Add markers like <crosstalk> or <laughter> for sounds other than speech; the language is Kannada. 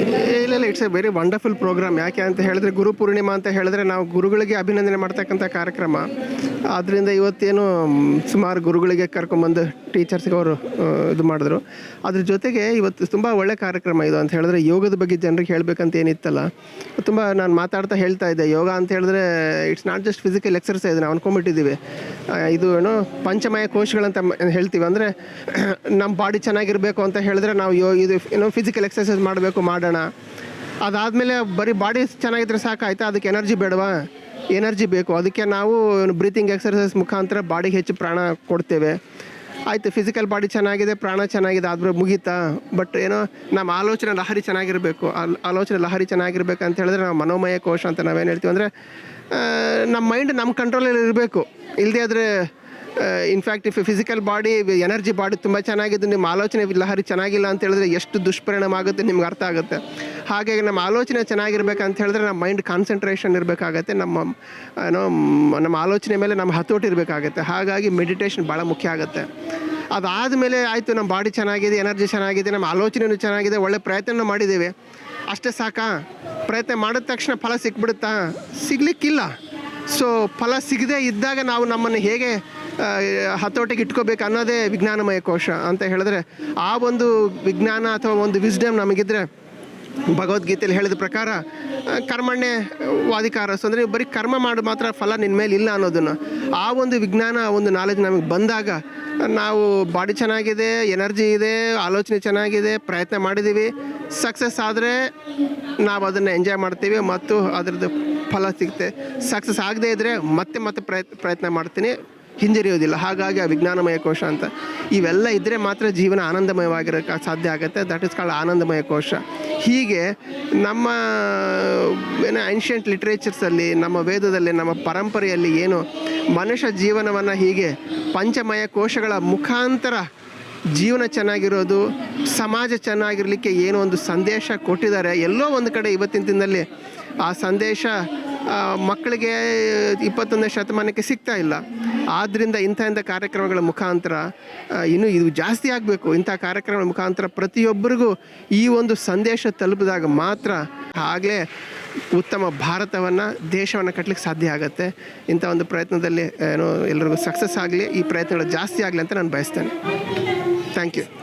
ಇಲ್ಲ ಇಲ್ಲ it's a very wonderful programme ಯಾಕೆ ಅಂತ ಹೇಳಿದ್ರೆ ಗುರು ಪೂರ್ಣಿಮಾ ಅಂತ ಹೇಳಿದ್ರೆ ನಾವು ಗುರುಗಳಿಗೆ ಅಭಿನಂದನೆ ಮಾಡ್ತಕ್ಕಂಥ ಕಾರ್ಯಕ್ರಮ. ಆದ್ದರಿಂದ ಇವತ್ತೇನು ಸುಮಾರು ಗುರುಗಳಿಗೆ ಕರ್ಕೊಂಬಂದು ಟೀಚರ್ಸ್ಗೆ ಅವರು ಇದು ಮಾಡಿದ್ರು. ಅದ್ರ ಜೊತೆಗೆ ಇವತ್ತು ತುಂಬ ಒಳ್ಳೆ ಕಾರ್ಯಕ್ರಮ ಇದು ಅಂತ ಹೇಳಿದ್ರೆ ಯೋಗದ ಬಗ್ಗೆ ಜನರಿಗೆ ಹೇಳಬೇಕಂತ ಏನಿತ್ತಲ್ಲ, ತುಂಬ ನಾನು ಮಾತಾಡ್ತಾ ಹೇಳ್ತಾ ಇದ್ದೆ. ಯೋಗ ಅಂತ ಹೇಳಿದ್ರೆ it's not just physical exercise ನಾವು ಅನ್ಕೊಂಬಿಟ್ಟಿದ್ದೀವಿ ಇದು ಏನು ಪಂಚಮಯ ಕೋಶಗಳಂತ ಹೇಳ್ತೀವಿ. ಅಂದರೆ <clears throat> ನಮ್ಮ ಬಾಡಿ ಚೆನ್ನಾಗಿರಬೇಕು ಅಂತ ಹೇಳಿದ್ರೆ ನಾವು ಯೋ, ಇದು ಏನೋ ಫಿಸಿಕಲ್ ಎಕ್ಸರ್ಸೈಸ್ ಮಾಡಬೇಕು, ಮಾಡೋಣ. ಅದಾದಮೇಲೆ ಬರೀ ಬಾಡಿ ಚೆನ್ನಾಗಿದ್ರೆ ಸಾಕಾಯ್ತಾ ಅದಕ್ಕೆ ಎನರ್ಜಿ ಬೇಡವಾ? ಎನರ್ಜಿ ಬೇಕು. ಅದಕ್ಕೆ ನಾವು ಬ್ರೀತಿಂಗ್ ಎಕ್ಸರ್ಸೈಸ್ ಮುಖಾಂತರ ಬಾಡಿಗೆ ಹೆಚ್ಚು ಪ್ರಾಣ ಕೊಡ್ತೇವೆ. ಆಯಿತು ಫಿಸಿಕಲ್ ಬಾಡಿ ಚೆನ್ನಾಗಿದೆ, ಪ್ರಾಣ ಚೆನ್ನಾಗಿದೆ, ಆದ್ರೆ ಮುಗೀತಾ? ಬಟ್ ಏನೋ ನಮ್ಮ ಆಲೋಚನೆ ಲಹರಿ ಚೆನ್ನಾಗಿರಬೇಕು. ಆಲ್- ಆಲೋಚನೆ ಲಹರಿ ಚೆನ್ನಾಗಿರ್ಬೇಕು ಅಂತ ಹೇಳಿದ್ರೆ ನಾವು ಮನೋಮಯ ಕೋಶ ಅಂತ ನಾವೇನು ಹೇಳ್ತೀವಿ ಅಂದರೆ ನಮ್ಮ ಮೈಂಡ್ ನಮ್ಮ ಕಂಟ್ರೋಲಲ್ಲಿ ಇರಬೇಕು. ಇಲ್ಲದೆ ಆದರೆ in fact if physical body energy body ತುಂಬ ಚೆನ್ನಾಗಿದ್ದು ನಿಮ್ಮ ಆಲೋಚನೆ ಲಹರಿ ಚೆನ್ನಾಗಿಲ್ಲ ಅಂತ ಹೇಳಿದ್ರೆ ಎಷ್ಟು ದುಷ್ಪರಿಣಾಮ ಆಗುತ್ತೆ, ನಿಮ್ಗೆ ಅರ್ಥ ಆಗುತ್ತೆ. ಹಾಗಾಗಿ ನಮ್ಮ ಆಲೋಚನೆ ಚೆನ್ನಾಗಿರ್ಬೇಕಂತ ಹೇಳಿದ್ರೆ ನಮ್ಮ ಮೈಂಡ್ ಕಾನ್ಸಂಟ್ರೇಷನ್ ಇರಬೇಕಾಗತ್ತೆ. ನಮ್ಮ ಏನೋ ನಮ್ಮ ಆಲೋಚನೆ ಮೇಲೆ ನಮ್ಮ ಹತೋಟಿ ಇರಬೇಕಾಗತ್ತೆ. ಹಾಗಾಗಿ ಮೆಡಿಟೇಷನ್ ಭಾಳ ಮುಖ್ಯ ಆಗುತ್ತೆ. ಅದಾದಮೇಲೆ ಆಯಿತು, ನಮ್ಮ ಬಾಡಿ ಚೆನ್ನಾಗಿದೆ ಎನರ್ಜಿ ಚೆನ್ನಾಗಿದೆ, ನಮ್ಮ ಆಲೋಚನೆಯೂ ಚೆನ್ನಾಗಿದೆ, ಒಳ್ಳೆ ಪ್ರಯತ್ನ ಮಾಡಿದ್ದೇವೆ. ಅಷ್ಟೇ ಸಾಕಾ? ಪ್ರಯತ್ನ ಮಾಡಿದ ತಕ್ಷಣ ಫಲ ಸಿಕ್ಬಿಡುತ್ತಾ? ಸಿಗ್ಲಿಕ್ಕಿಲ್ಲ. ಸೊ ಫಲ ಸಿಗದೇ ಇದ್ದಾಗ ನಾವು ನಮ್ಮನ್ನು ಹೇಗೆ ಹತೋಟಿಗೆ ಇಟ್ಕೋಬೇಕು ಅನ್ನೋದೇ ವಿಜ್ಞಾನಮಯ ಕೋಶ ಅಂತ ಹೇಳಿದ್ರೆ, ಆ ಒಂದು ವಿಜ್ಞಾನ ಅಥವಾ ಒಂದು ವಿಸ್ಡಮ್ ನಮಗಿದ್ರೆ ಭಗವದ್ಗೀತೆಯಲ್ಲಿ ಹೇಳಿದ ಪ್ರಕಾರ ಕರ್ಮಣ್ಯ ವಾದಿಕಾರಸ್ ಅಂದರೆ ಬರೀ ಕರ್ಮ ಮಾಡಿ ಮಾತ್ರ ಫಲ ನಿನ್ನ ಮೇಲೆ ಇಲ್ಲ ಅನ್ನೋದನ್ನು. ಆ ಒಂದು ವಿಜ್ಞಾನ, ಆ ಒಂದು ನಾಲೆಜ್ ನಮಗೆ ಬಂದಾಗ, ನಾವು ಬಾಡಿ ಚೆನ್ನಾಗಿದೆ ಎನರ್ಜಿ ಇದೆ, ಆಲೋಚನೆ ಚೆನ್ನಾಗಿದೆ, ಪ್ರಯತ್ನ ಮಾಡಿದ್ದೀವಿ. ಸಕ್ಸಸ್ ಆದರೆ ನಾವು ಅದನ್ನು ಎಂಜಾಯ್ ಮಾಡ್ತೀವಿ ಮತ್ತು ಅದರದ್ದು ಫಲ ಸಿಗುತ್ತೆ. ಸಕ್ಸಸ್ ಆಗದೇ ಇದ್ದರೆ ಮತ್ತೆ ಮತ್ತೆ ಪ್ರಯತ್ನ ಪ್ರಯತ್ನ ಮಾಡ್ತೀನಿ. ಹಿಂಜರಿಯೋದಿಲ್ಲ ಹಾಗಾಗಿ ಆ ವಿಜ್ಞಾನಮಯ ಕೋಶ ಅಂತ. ಇವೆಲ್ಲ ಇದ್ದರೆ ಮಾತ್ರ ಜೀವನ ಆನಂದಮಯವಾಗಿರೋಕ್ಕೆ ಸಾಧ್ಯ ಆಗುತ್ತೆ. ದಟ್ ಇಸ್ ಕಾಲ್ಡ್ ಆನಂದಮಯ ಕೋಶ. ಹೀಗೆ ನಮ್ಮ, ಏನು ಏನ್ಷಿಯಂಟ್ ಲಿಟ್ರೇಚರ್ಸಲ್ಲಿ ನಮ್ಮ ವೇದದಲ್ಲಿ, ನಮ್ಮ ಪರಂಪರೆಯಲ್ಲಿ ಏನು ಮನುಷ್ಯ ಜೀವನವನ್ನು ಹೀಗೆ ಪಂಚಮಯ ಕೋಶಗಳ ಮುಖಾಂತರ ಜೀವನ ಚೆನ್ನಾಗಿರೋದು, ಸಮಾಜ ಚೆನ್ನಾಗಿರಲಿಕ್ಕೆ ಏನೋ ಒಂದು ಸಂದೇಶ ಕೊಟ್ಟಿದ್ದಾರೆ, ಎಲ್ಲೋ ಒಂದು ಕಡೆ ಇವತ್ತಿನ ದಿನದಲ್ಲಿ ಆ ಸಂದೇಶ ಮಕ್ಕಳಿಗೆ ಇಪ್ಪತ್ತೊಂದನೇ ಶತಮಾನಕ್ಕೆ ಸಿಗ್ತಾ ಇಲ್ಲ. ಆದ್ದರಿಂದ ಇಂಥ ಇಂಥ ಕಾರ್ಯಕ್ರಮಗಳ ಮುಖಾಂತರ ಇನ್ನು ಇದು ಜಾಸ್ತಿ ಆಗಬೇಕು. ಇಂಥ ಕಾರ್ಯಕ್ರಮಗಳ ಮುಖಾಂತರ ಪ್ರತಿಯೊಬ್ಬರಿಗೂ ಈ ಒಂದು ಸಂದೇಶ ತಲುಪಿದಾಗ ಮಾತ್ರ ಆಗಲೇ ಉತ್ತಮ ಭಾರತವನ್ನು, ದೇಶವನ್ನು ಕಟ್ಟಲಿಕ್ಕೆ ಸಾಧ್ಯ ಆಗುತ್ತೆ. ಇಂಥ ಒಂದು ಪ್ರಯತ್ನದಲ್ಲಿ, ಏನು ಎಲ್ಲರಿಗೂ ಸಕ್ಸಸ್ ಆಗಲಿ, ಈ ಪ್ರಯತ್ನಗಳು ಜಾಸ್ತಿ ಆಗಲಿ ಅಂತ ನಾನು ಬಯಸ್ತೇನೆ. Thank you